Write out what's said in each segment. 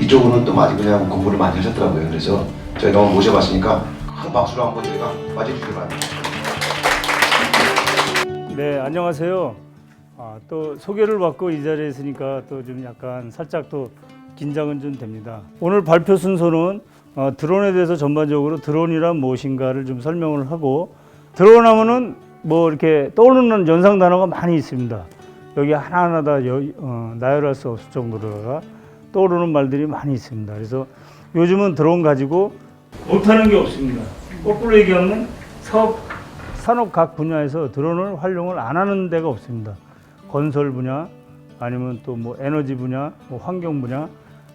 이쪽으로는 또 아직 그냥 공부를 많이 하셨더라고요. 그래서 저희가 오늘 모셔봤으니까 큰 박수로 한번 저희가 맞이해주시기 바랍니다. 네, 안녕하세요. 아, 또 소개를 받고 이 자리에 있으니까 또 좀 약간 살짝 또 긴장은 좀 됩니다. 오늘 발표 순서는 어, 드론에 대해서 전반적으로 드론이란 무엇인가를 좀 설명을 하고 드론 하면은 뭐 이렇게 떠오르는 연상 단어가 많이 있습니다. 여기 하나하나 다 여, 어, 나열할 수 없을 정도로가 떠오르는 말들이 많이 있습니다. 그래서 요즘은 드론 가지고 못하는 게 없습니다. 거꾸로 얘기하면 사업 산업 각 분야에서 드론을 활용을 안 하는 데가 없습니다. 건설 분야 아니면 또 뭐 에너지 분야, 뭐 환경 분야,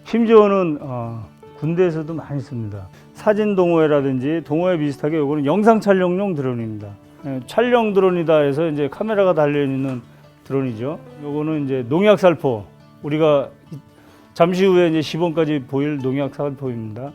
심지어는 어, 군대에서도 많이 씁니다. 사진 동호회라든지 동호회 비슷하게 요거는 영상 촬영용 드론입니다. 예, 촬영 드론이다 해서 이제 카메라가 달려 있는 드론이죠. 요거는 이제 농약 살포 우리가 이- 잠시 후에 이제 시범까지 보일 농약 살포입니다.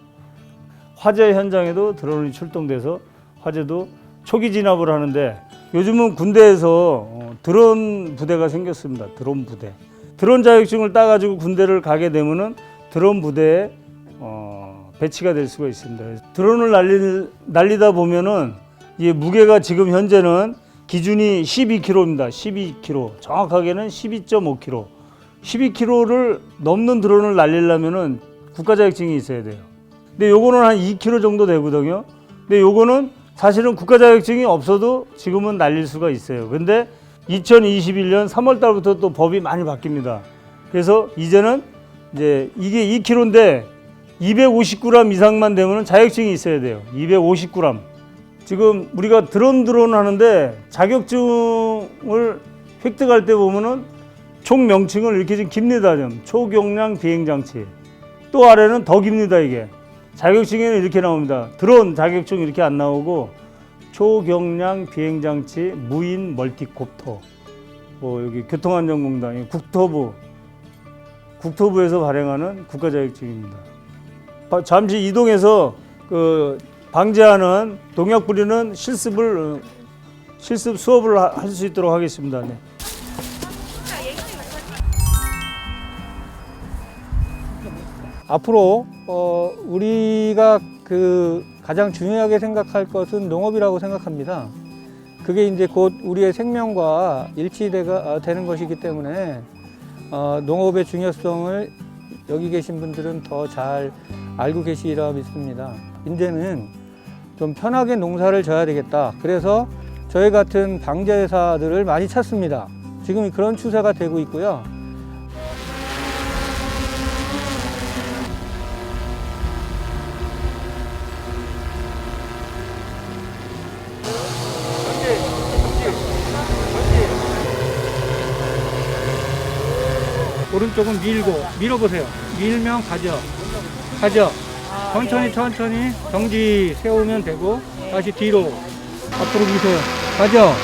화재 현장에도 드론이 출동돼서 화재도 초기 진압을 하는데 요즘은 군대에서 어, 드론 부대가 생겼습니다. 드론 부대. 드론 자격증을 따가지고 군대를 가게 되면은 드론 부대에 어, 배치가 될 수가 있습니다. 드론을 날리, 날리다 보면은 이 무게가 지금 현재는 기준이 12kg입니다. 12kg. 정확하게는 12.5kg. 12kg를 넘는 드론을 날리려면은 국가 자격증이 있어야 돼요. 근데 요거는 한 2kg 정도 되거든요. 근데 요거는 사실은 국가 자격증이 없어도 지금은 날릴 수가 있어요. 근데 2021년 3월 달부터 또 법이 많이 바뀝니다. 그래서 이제는 이제 이게 2kg인데 250g 이상만 되면 자격증이 있어야 돼요. 250g. 지금 우리가 드론 드론 하는데 자격증을 획득할 때 보면은 총 명칭을 이렇게 좀 깁니다. 좀 초경량 비행 장치. 또 아래는 더 깁니다 이게. 자격증에는 이렇게 나옵니다. 드론 자격증 이렇게 안 나오고 초경량 비행 장치 무인 멀티콥터. 뭐 여기 교통안전공단 국토부 국토부에서 발행하는 국가 자격증입니다. 바- 잠시 이동해서 그 방지하는 동약 부리는 실습을 어, 실습 수업을 할 수 있도록 하겠습니다. 네. 앞으로 어, 우리가 그 가장 중요하게 생각할 것은 농업이라고 생각합니다. 그게 이제 곧 우리의 생명과 일치되가 아, 것이기 때문에 어, 농업의 중요성을 여기 계신 분들은 더 잘 알고 계시리라 믿습니다. 이제는 좀 편하게 농사를 져야 되겠다. 그래서 저희 같은 방제사들을 많이 찾습니다. 지금 그런 추세가 되고 있고요. 오른쪽은 밀고 밀어보세요. 밀면 가죠. 가죠. 천천히 천천히 정지 세우면 되고 다시 뒤로 앞으로 미세요. 가죠.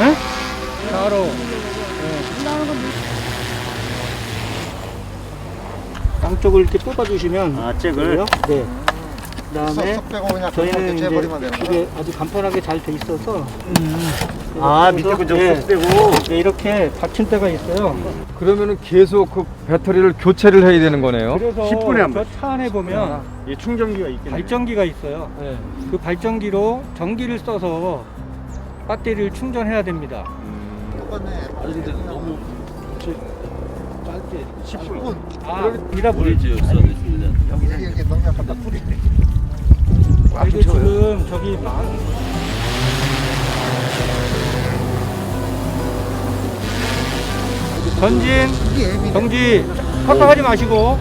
에? 바로. 양쪽을 이렇게 뽑아주시면 아, 잭을? 네. 그다음에 쏙 빼고 그냥 저희는 이제 재버리면 되는 거야? 이게 아주 간편하게 잘 돼 있어서 아, 밑에 그좀 네. 쏙 빼고. 네, 이렇게 받칠 때가 있어요. 그러면은 계속 그 배터리를 교체를 해야 되는 거네요. 그래서 10분에 한 번. 저차 안에 보면 이 충전기가 있겠네. 발전기가 있어요. 그 발전기로 전기를 써서 배터리를 충전해야 됩니다. 아, 이다 보이죠. 이렇게 농약한다 뿌 아, 이게 지금 저기 막 전진, 정지, 헛떡하지 마시고